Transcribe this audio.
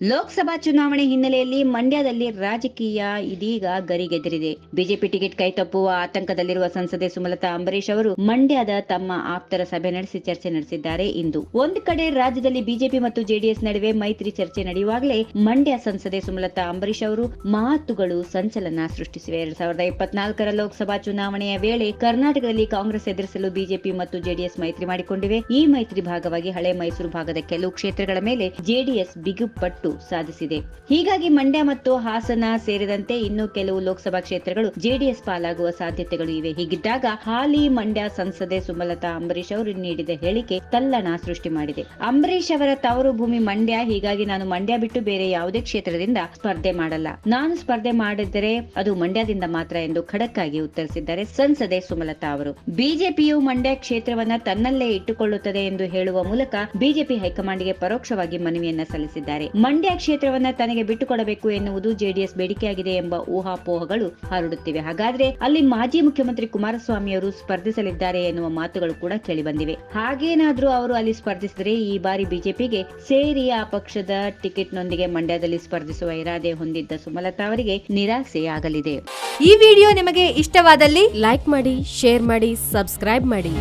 ಲೋಕಸಭಾ ಚುನಾವಣೆ ಹಿನ್ನೆಲೆಯಲ್ಲಿ ಮಂಡ್ಯದಲ್ಲಿ ರಾಜಕೀಯ ಇದೀಗ ಗರಿಗೆದರಿದೆ ಬಿಜೆಪಿ ಟಿಕೆಟ್ ಕೈತಪ್ಪುವ ಆತಂಕದಲ್ಲಿರುವ ಸಂಸದೆ ಸುಮಲತಾ ಅಂಬರೀಶ್ ಅವರು ಮಂಡ್ಯದ ತಮ್ಮ ಆಪ್ತರ ಸಭೆ ನಡೆಸಿ ಚರ್ಚೆ ನಡೆಸಿದ್ದಾರೆ ಇಂದು. ಒಂದು ಕಡೆ ರಾಜ್ಯದಲ್ಲಿ ಬಿಜೆಪಿ ಮತ್ತು ಜೆಡಿಎಸ್ ನಡುವೆ ಮೈತ್ರಿ ಚರ್ಚೆ ನಡೆಯುವಾಗಲೇ ಮಂಡ್ಯ ಸಂಸದೆ ಸುಮಲತಾ ಅಂಬರೀಶ್ ಅವರು ಮಾತುಗಳು ಸಂಚಲನ ಸೃಷ್ಟಿಸಿವೆ. ಎರಡ್ ಸಾವಿರದ ಇಪ್ಪತ್ನಾಲ್ಕರ ಲೋಕಸಭಾ ಚುನಾವಣೆಯ ವೇಳೆ ಕರ್ನಾಟಕದಲ್ಲಿ ಕಾಂಗ್ರೆಸ್ ಎದುರಿಸಲು ಬಿಜೆಪಿ ಮತ್ತು ಜೆಡಿಎಸ್ ಮೈತ್ರಿ ಮಾಡಿಕೊಂಡಿವೆ. ಈ ಮೈತ್ರಿ ಭಾಗವಾಗಿ ಹಳೆ ಮೈಸೂರು ಭಾಗದ ಕೆಲವು ಕ್ಷೇತ್ರಗಳ ಮೇಲೆ ಜೆಡಿಎಸ್ ಬಿಗುಪಟ್ಟು ಸಾಧಿಸಿದೆ. ಹೀಗಾಗಿ ಮಂಡ್ಯ ಮತ್ತು ಹಾಸನ ಸೇರಿದಂತೆ ಇನ್ನೂ ಕೆಲವು ಲೋಕಸಭಾ ಕ್ಷೇತ್ರಗಳು ಜೆಡಿಎಸ್ ಪಾಲಾಗುವ ಸಾಧ್ಯತೆಗಳು ಇವೆ. ಹೀಗಿದ್ದಾಗ ಹಾಲಿ ಮಂಡ್ಯ ಸಂಸದೆ ಸುಮಲತಾ ಅಂಬರೀಶ್ ಅವರು ನೀಡಿದ ಹೇಳಿಕೆ ತಲ್ಲಣ ಸೃಷ್ಟಿ ಮಾಡಿದೆ. ಅಂಬರೀಶ್ ಅವರ ತವರು ಭೂಮಿ ಮಂಡ್ಯ, ಹೀಗಾಗಿ ನಾನು ಮಂಡ್ಯ ಬಿಟ್ಟು ಬೇರೆ ಯಾವುದೇ ಕ್ಷೇತ್ರದಿಂದ ಸ್ಪರ್ಧೆ ಮಾಡಲ್ಲ. ನಾನು ಸ್ಪರ್ಧೆ ಮಾಡಿದರೆ ಅದು ಮಂಡ್ಯದಿಂದ ಮಾತ್ರ ಎಂದು ಖಡಕ್ ಆಗಿ ಉತ್ತರಿಸಿದ್ದಾರೆ ಸಂಸದೆ ಸುಮಲತಾ ಅವರು. ಬಿಜೆಪಿಯು ಮಂಡ್ಯ ಕ್ಷೇತ್ರವನ್ನ ತನ್ನಲ್ಲೇ ಇಟ್ಟುಕೊಳ್ಳುತ್ತದೆ ಎಂದು ಹೇಳುವ ಮೂಲಕ ಬಿಜೆಪಿ ಹೈಕಮಾಂಡ್ಗೆ ಪರೋಕ್ಷವಾಗಿ ಮನವಿಯನ್ನ ಸಲ್ಲಿಸಿದ್ದಾರೆ. ಮಂಡ್ಯ ಕ್ಷೇತ್ರವನ್ನ ತನಗೆ ಬಿಟ್ಟುಕೊಡಬೇಕು ಎನ್ನುವುದು ಜೆಡಿಎಸ್ ಬೇಡಿಕೆಯಾಗಿದೆ ಎಂಬ ಊಹಾಪೋಹಗಳು ಹರಡುತ್ತಿವೆ. ಹಾಗಾದ್ರೆ ಅಲ್ಲಿ ಮಾಜಿ ಮುಖ್ಯಮಂತ್ರಿ ಕುಮಾರಸ್ವಾಮಿ ಅವರು ಸ್ಪರ್ಧಿಸಲಿದ್ದಾರೆ ಎನ್ನುವ ಮಾತುಗಳು ಕೂಡ ಕೇಳಿಬಂದಿವೆ. ಹಾಗೇನಾದ್ರೂ ಅವರು ಅಲ್ಲಿ ಸ್ಪರ್ಧಿಸಿದರೆ ಈ ಬಾರಿ ಬಿಜೆಪಿಗೆ ಸೇರಿ ಆ ಪಕ್ಷದ ಟಿಕೆಟ್ನೊಂದಿಗೆ ಮಂಡ್ಯದಲ್ಲಿ ಸ್ಪರ್ಧಿಸುವ ಇರಾದೆ ಹೊಂದಿದ್ದ ಸುಮಲತಾ ಅವರಿಗೆ ನಿರಾಸೆಯಾಗಲಿದೆ. ಈ ವಿಡಿಯೋ ನಿಮಗೆ ಇಷ್ಟವಾದಲ್ಲಿ ಲೈಕ್ ಮಾಡಿ, ಶೇರ್ ಮಾಡಿ, ಸಬ್ಸ್ಕ್ರೈಬ್ ಮಾಡಿ.